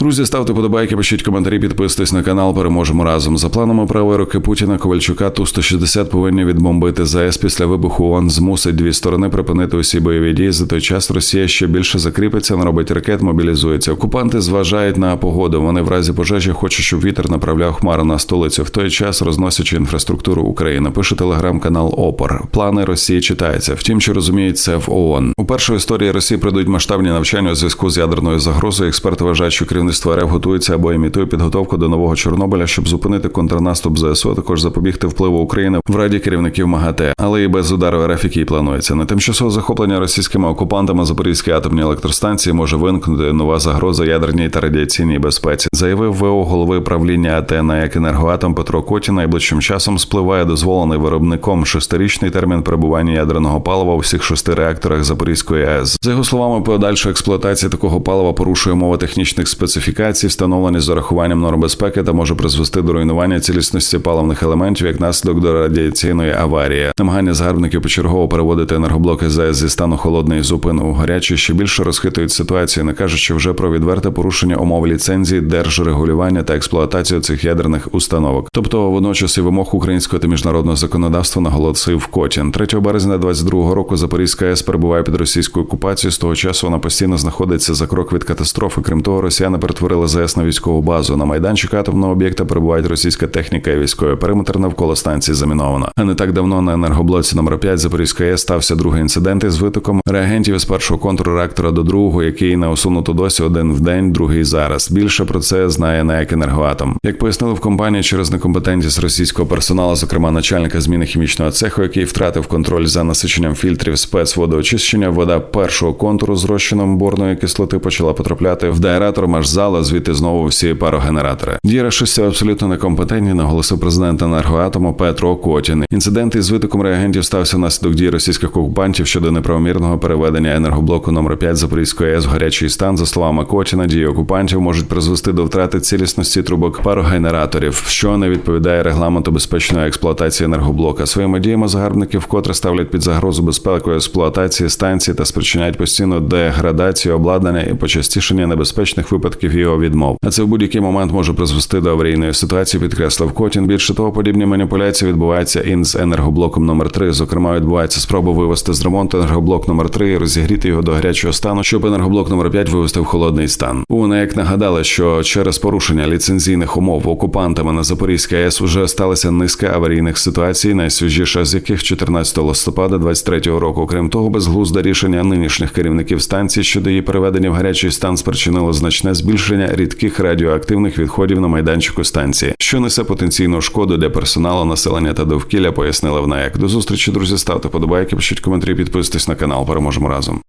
Друзі, ставте подобайки, пишіть коментарі, підписуйтесь на канал. Переможемо разом. За планами правої руки Путіна Ковальчука ту 160 повинні відбомбити ЗАЕС після вибуху. ООН змусить дві сторони припинити усі бойові дії. За той час Росія ще більше закріпиться, наробить ракет, мобілізується. Окупанти зважають на погоду. Вони в разі пожежі хочуть, щоб вітер направляв хмару на столицю. В той час розносячи інфраструктуру України. Пише телеграм-канал Опор. Плани Росії читаються. Втім, чи розуміють це в ООН. У першій історії Росії прийдуть масштабні навчання у зв'язку з ядерною загрозою. Експерти вважають, що керівництво РФ готується або імітує підготовку до нового Чорнобиля, щоб зупинити контрнаступ ЗСУ, а також запобігти впливу України в раді керівників МАГАТЕ, але і без удару РФ, який планується. На тимчасове захоплення російськими окупантами Запорізької атомної електростанції може виникнути нова загроза ядерній та радіаційній безпеці, заявив ВО голови правління АТ на як енергоатом Петро Коті. Найближчим часом спливає дозволений виробником шестирічний термін перебування ядерного палива у всіх шести реакторах Запорізької АЕС. За його словами, подальша експлуатація такого палива порушує умови технічних специфікацій, встановлені з урахуванням норм безпеки та може призвести до руйнування цілісності паливних елементів як наслідок до радіаційної аварії. Намагання загарбників почергово переводити енергоблоки ЗАЕС зі стану холодної зупини у гарячий ще більше розхитують ситуацію, не кажучи вже про відверте порушення умов ліцензії, держрегулювання та експлуатацію цих ядерних установок. Тобто водночас і вимог українського та міжнародного законодавства наголосив Котін. 3 березня 22 року Запорізька АЕС перебуває під російською окупацією. З того часу вона постійно знаходиться за крок від катастрофи. Крім того, росіяни перетворили ЗАЕС на військову базу. На майданчик атомного об'єкта перебувають російська техніка і військовий периметр навколо станції заміновано. А не так давно на енергоблоці номер 5 Запорізької АЕС стався другий інцидент із витоком реагентів із першого контуру реактора до другого, який не усунуто досі один в день, другий зараз. Більше про це знає НАЕК «Енергоатом». Як пояснили в компанії через некомпетентність російського персоналу, зокрема начальника зміни хімічного цеху, який втратив контроль за насиченням фільтрів спецводоочищення, вода першого контуру з розчином борної кислоти почала потрапляти в дайратор Машзала, звідти знову всі парогенератори. Дії рашистів абсолютно некомпетентні, наголосив президент енергоатому Петро Котін. Інцидент із витоком реагентів стався внаслідок дій російських окупантів щодо неправомірного переведення енергоблоку номер 5 Запорізької АЕС в гарячий стан. За словами Котіна, дії окупантів можуть призвести до втрати цілісності трубок парогенераторів, що не відповідає регламенту безпечної експлуатації енергоблока. Своїми діями загарбники вкотре ставлять під загрозу безпеку експлуатації станції та спричиняють постійну деградацію обладнання і почастішення небезпечних випадків його відмов. А це в будь-який момент може призвести до аварійної ситуації. Підкреслив Котін. Більше того, подібні маніпуляції відбуваються і з енергоблоком номер 3 Зокрема, відбувається спроба вивести з ремонту енергоблок номер 3 і розігріти його до гарячого стану, щоб енергоблок номер 5 вивести в холодний стан. У НЕК нагадали, що через порушення ліцензійних умов окупантами на Запорізькій АЕС вже сталася низка аварійних ситуацій, найсвіжіша з яких 14 листопада 23-го року. Крім того, безглузде рішення нинішніх керівників станції щодо її переведення в гарячий стан спричинило значне збільшення рідких радіоактивних відходів на майданчику станції, що несе потенційну шкоду для персоналу, населення та довкілля. Пояснили в НАЕК. До зустрічі, друзі. Ставте подобайки, пишіть коментарі, підписуйтесь на канал. Переможемо разом.